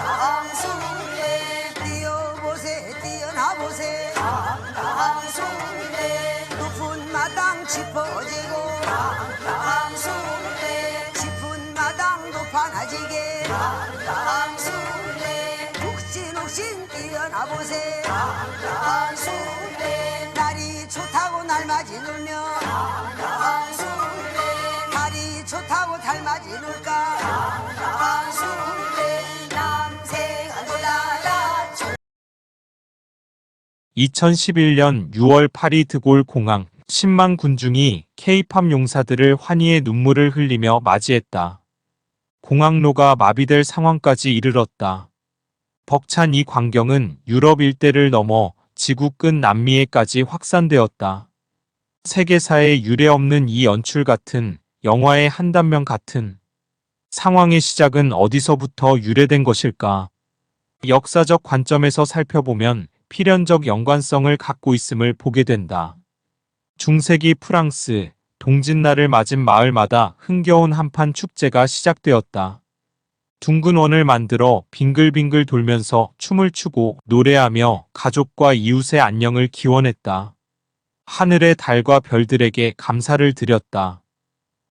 강강술래 뛰어보세 뛰어나보세 강강술래 높은 마당 짚어지고 강강술래 짚은 마당 높아나지게 강강술래 욱신욱신 뛰어나보세 강강술래 날이 좋다고 날 맞이 놀며 2011년 6월 8일 드골 공항 10만 군중이 K-팝 용사들을 환희의 눈물을 흘리며 맞이했다. 공항로가 마비될 상황까지 이르렀다. 벅찬 이 광경은 유럽 일대를 넘어 지구 끝 남미에까지 확산되었다. 세계사에 유례없는 이 연출 같은 영화의 한 단면 같은 상황의 시작은 어디서부터 유래된 것일까? 역사적 관점에서 살펴보면 필연적 연관성을 갖고 있음을 보게 된다. 중세기 프랑스, 동짓날을 맞은 마을마다 흥겨운 한판 축제가 시작되었다. 둥근 원을 만들어 빙글빙글 돌면서 춤을 추고 노래하며 가족과 이웃의 안녕을 기원했다. 하늘의 달과 별들에게 감사를 드렸다.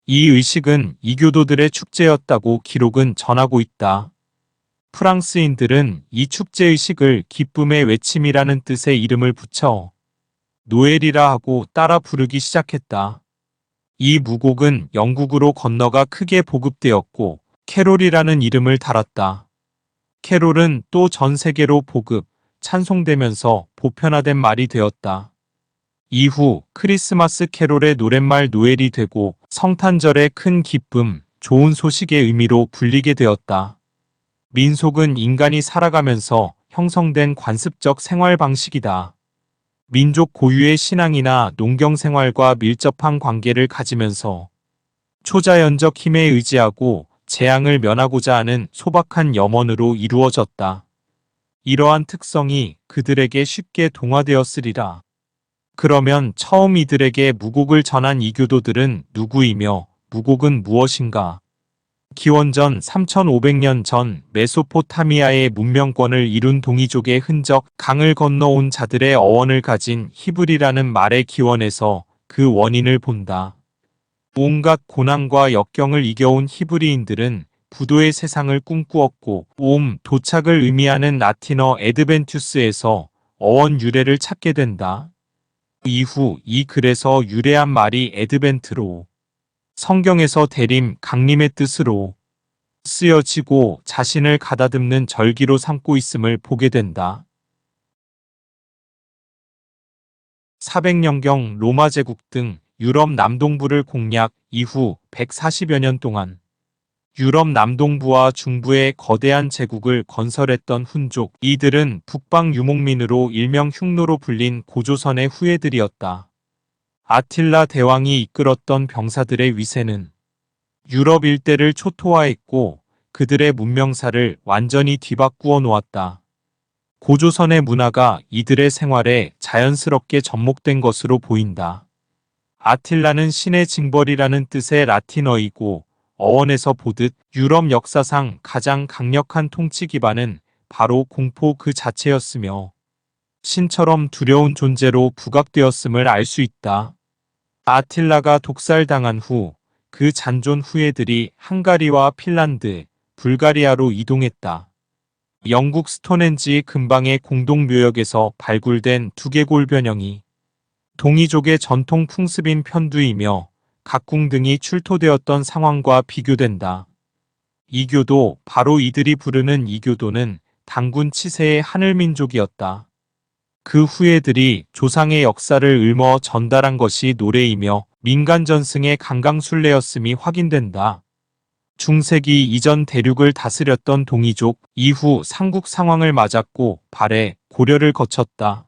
이 의식은 이교도들의 축제였다고 기록은 전하고 있다. 프랑스인들은 이 축제의식을 기쁨의 외침이라는 뜻의 이름을 붙여 노엘이라 하고 따라 부르기 시작했다. 이 무곡은 영국으로 건너가 크게 보급되었고 캐롤이라는 이름을 달았다. 캐롤은 또 전 세계로 보급, 찬송되면서 보편화된 말이 되었다. 이후 크리스마스 캐롤의 노랫말 노엘이 되고 성탄절의 큰 기쁨, 좋은 소식의 의미로 불리게 되었다. 민속은 인간이 살아가면서 형성된 관습적 생활 방식이다. 민족 고유의 신앙이나 농경 생활과 밀접한 관계를 가지면서 초자연적 힘에 의지하고 재앙을 면하고자 하는 소박한 염원으로 이루어졌다. 이러한 특성이 그들에게 쉽게 동화되었으리라. 그러면 처음 이들에게 무곡을 전한 이교도들은 누구이며 무곡은 무엇인가? 기원전 3500년 전 메소포타미아의 문명권을 이룬 동이족의 흔적, 강을 건너온 자들의 어원을 가진 히브리라는 말의 기원에서 그 원인을 본다. 온갖 고난과 역경을 이겨온 히브리인들은 부도의 세상을 꿈꾸었고 옴, 도착을 의미하는 라틴어 에드벤투스에서 어원 유래를 찾게 된다. 이후 이 글에서 유래한 말이 에드벤트로 성경에서 대림, 강림의 뜻으로 쓰여지고 자신을 가다듬는 절기로 삼고 있음을 보게 된다. 400년경 로마 제국 등 유럽 남동부를 공략 이후 140여 년 동안 유럽 남동부와 중부의 거대한 제국을 건설했던 훈족, 이들은 북방 유목민으로 일명 흉노로 불린 고조선의 후예들이었다. 아틸라 대왕이 이끌었던 병사들의 위세는 유럽 일대를 초토화했고 그들의 문명사를 완전히 뒤바꾸어 놓았다. 고조선의 문화가 이들의 생활에 자연스럽게 접목된 것으로 보인다. 아틸라는 신의 징벌이라는 뜻의 라틴어이고 어원에서 보듯 유럽 역사상 가장 강력한 통치 기반은 바로 공포 그 자체였으며 신처럼 두려운 존재로 부각되었음을 알 수 있다. 아틸라가 독살당한 후 그 잔존 후예들이 헝가리와 핀란드, 불가리아로 이동했다. 영국 스톤헨지 근방의 공동묘역에서 발굴된 두개골 변형이 동이족의 전통 풍습인 편두이며 각궁 등이 출토되었던 상황과 비교된다. 이교도 바로 이들이 부르는 이교도는 당군 치세의 하늘민족이었다. 그 후예들이 조상의 역사를 읊어 전달한 것이 노래이며 민간 전승의 강강술래였음이 확인된다. 중세기 이전 대륙을 다스렸던 동이족 이후 삼국 상황을 맞았고 발해 고려를 거쳤다.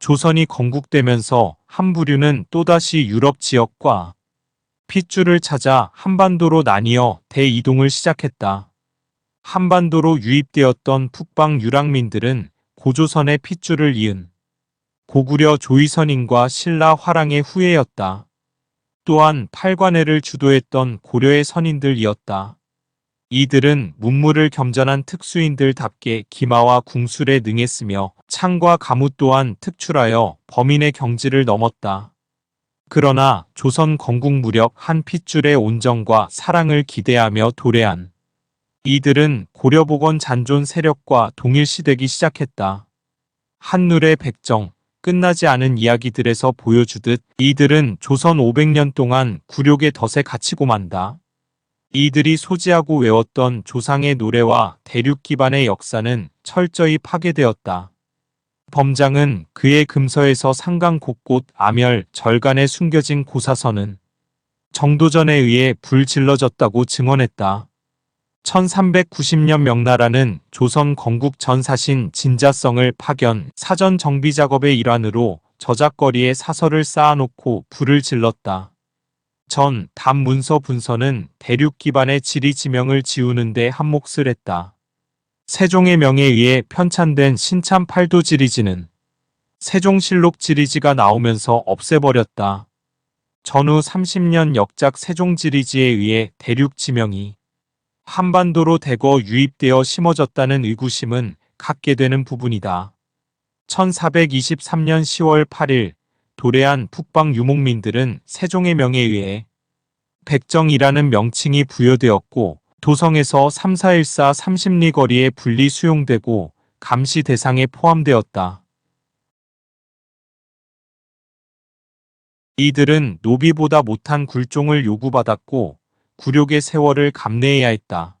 조선이 건국되면서 한 부류는 또다시 유럽 지역과 핏줄을 찾아 한반도로 나뉘어 대이동을 시작했다. 한반도로 유입되었던 북방 유랑민들은 고조선의 핏줄을 이은 고구려 조이선인과 신라 화랑의 후예였다. 또한 팔관회를 주도했던 고려의 선인들이었다. 이들은 문물을 겸전한 특수인들답게 기마와 궁술에 능했으며 창과 가무 또한 특출하여 범인의 경지를 넘었다. 그러나 조선 건국 무렵 한 핏줄의 온정과 사랑을 기대하며 도래한 이들은 고려복원 잔존 세력과 동일시되기 시작했다. 한눈의 백정, 끝나지 않은 이야기들에서 보여주듯 이들은 조선 500년 동안 굴욕의 덫에 갇히고 만다. 이들이 소지하고 외웠던 조상의 노래와 대륙 기반의 역사는 철저히 파괴되었다. 범장은 그의 금서에서 상강 곳곳 암열, 절간에 숨겨진 고사선은 정도전에 의해 불질러졌다고 증언했다. 1390년 명나라는 조선 건국 전 사신 진자성을 파견, 사전 정비 작업의 일환으로 저작거리에 사설을 쌓아놓고 불을 질렀다. 전 단문서 분서는 대륙 기반의 지리 지명을 지우는데 한몫을 했다. 세종의 명에 의해 편찬된 신참 팔도 지리지는 세종실록 지리지가 나오면서 없애버렸다. 전후 30년 역작 세종 지리지에 의해 대륙 지명이 한반도로 대거 유입되어 심어졌다는 의구심은 갖게 되는 부분이다. 1423년 10월 8일 도래한 북방 유목민들은 세종의 명에 의해 백정이라는 명칭이 부여되었고 도성에서 3414 30리 거리에 분리 수용되고 감시 대상에 포함되었다. 이들은 노비보다 못한 굴종을 요구받았고 굴욕의 세월을 감내해야 했다.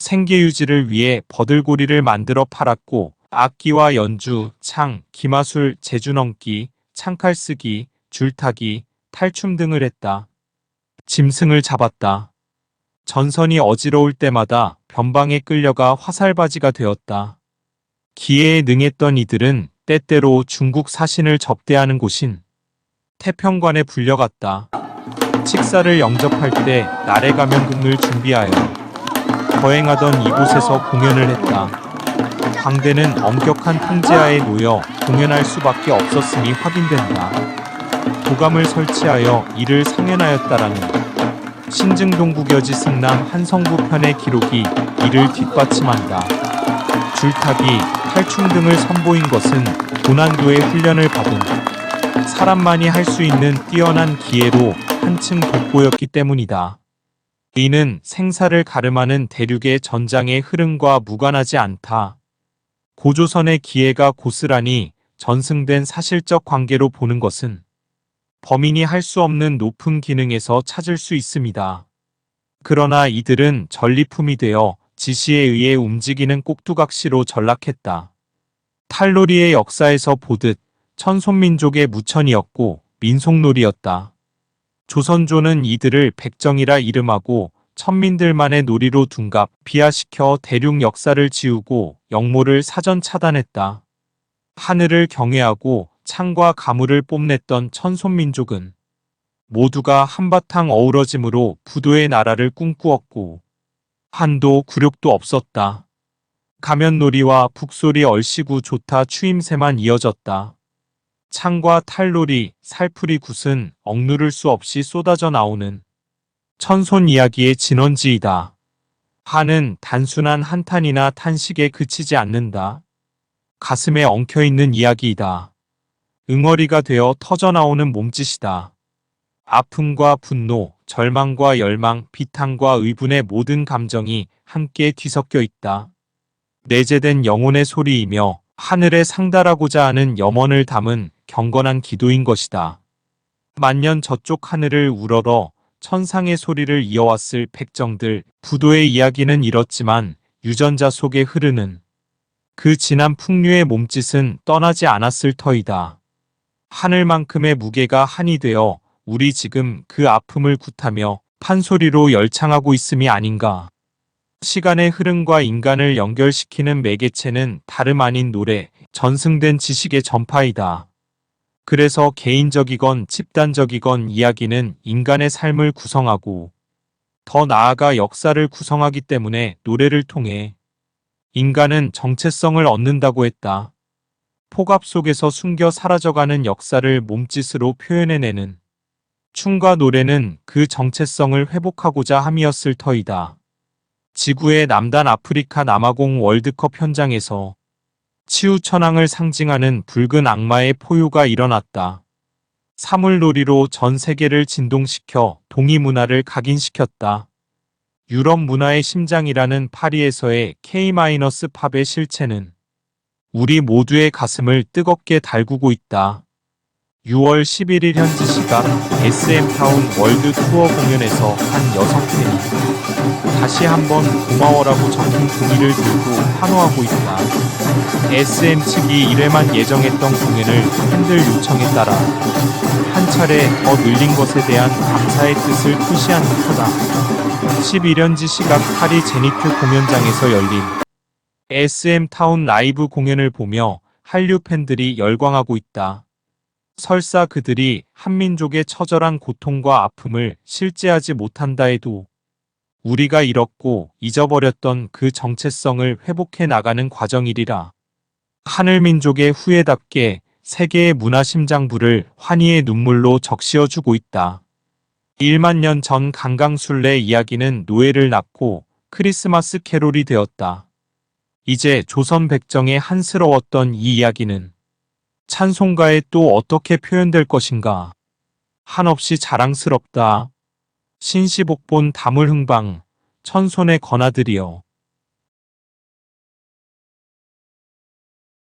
생계 유지를 위해 버들고리를 만들어 팔았고 악기와 연주, 창, 기마술, 제주넘기, 창칼 쓰기, 줄타기, 탈춤 등을 했다. 짐승을 잡았다. 전선이 어지러울 때마다 변방에 끌려가 화살바지가 되었다. 기회에 능했던 이들은 때때로 중국 사신을 접대하는 곳인 태평관에 불려갔다. 식사를 영접할 때 나래 가면금을 준비하여 거행하던 이곳에서 공연을 했다. 광대는 엄격한 통제하에 놓여 공연할 수밖에 없었음이 확인된다. 도감을 설치하여 이를 상연하였다라는 신증동국여지 승남 한성부 편의 기록이 이를 뒷받침한다. 줄타기, 탈춤 등을 선보인 것은 고난도의 훈련을 받은 사람만이 할 수 있는 뛰어난 기회로 한층 돋보였기 때문이다. 이는 생사를 가름하는 대륙의 전장의 흐름과 무관하지 않다. 고조선의 기회가 고스란히 전승된 사실적 관계로 보는 것은 범인이 할 수 없는 높은 기능에서 찾을 수 있습니다. 그러나 이들은 전리품이 되어 지시에 의해 움직이는 꼭두각시로 전락했다. 탈로리의 역사에서 보듯 천손민족의 무천이었고 민속놀이였다. 조선조는 이들을 백정이라 이름하고 천민들만의 놀이로 둔갑, 비하시켜 대륙 역사를 지우고 영모를 사전 차단했다. 하늘을 경외하고 창과 가물을 뽐냈던 천손민족은 모두가 한바탕 어우러짐으로 부도의 나라를 꿈꾸었고 한도 굴욕도 없었다. 가면놀이와 북소리 얼씨구 조타 추임새만 이어졌다. 창과 탈놀이, 살풀이 굿은 억누를 수 없이 쏟아져 나오는 천손 이야기의 진원지이다. 한은 단순한 한탄이나 탄식에 그치지 않는다. 가슴에 엉켜있는 이야기이다. 응어리가 되어 터져나오는 몸짓이다. 아픔과 분노, 절망과 열망, 비탄과 의분의 모든 감정이 함께 뒤섞여 있다. 내재된 영혼의 소리이며 하늘에 상달하고자 하는 염원을 담은 경건한 기도인 것이다. 만년 저쪽 하늘을 우러러 천상의 소리를 이어왔을 백정들, 부도의 이야기는 이렇지만 유전자 속에 흐르는 그 진한 풍류의 몸짓은 떠나지 않았을 터이다. 하늘만큼의 무게가 한이 되어 우리 지금 그 아픔을 굿하며 판소리로 열창하고 있음이 아닌가. 시간의 흐름과 인간을 연결시키는 매개체는 다름 아닌 노래, 전승된 지식의 전파이다. 그래서 개인적이건 집단적이건 이야기는 인간의 삶을 구성하고 더 나아가 역사를 구성하기 때문에 노래를 통해 인간은 정체성을 얻는다고 했다. 폭압 속에서 숨겨 사라져가는 역사를 몸짓으로 표현해내는 춤과 노래는 그 정체성을 회복하고자 함이었을 터이다. 지구의 남단 아프리카 남아공 월드컵 현장에서 치우천왕을 상징하는 붉은 악마의 포효가 일어났다. 사물놀이로 전 세계를 진동시켜 동이 문화를 각인시켰다. 유럽 문화의 심장이라는 파리에서의 K-팝의 실체는 우리 모두의 가슴을 뜨겁게 달구고 있다. 6월 11일 현지 시각 SM타운 월드 투어 공연에서 한 여성 팬이 다시 한번 고마워라고 적힌 종이를 들고 환호하고 있다. SM 측이 1회만 예정했던 공연을 팬들 요청에 따라 한 차례 더 늘린 것에 대한 감사의 뜻을 표시한 듯하다. 11년지 시각 파리 제니트 공연장에서 열린 SM타운 라이브 공연을 보며 한류 팬들이 열광하고 있다. 설사 그들이 한민족의 처절한 고통과 아픔을 실제하지 못한다 해도 우리가 잃었고 잊어버렸던 그 정체성을 회복해 나가는 과정이리라. 하늘민족의 후예답게 세계의 문화심장부를 환희의 눈물로 적시어주고 있다. 1만 년 전 강강술래 이야기는 노예를 낳고 크리스마스 캐롤이 되었다. 이제 조선 백정의 한스러웠던 이 이야기는 찬송가에 또 어떻게 표현될 것인가. 한없이 자랑스럽다. 신시복본 다물흥방, 천손의 건아들이여.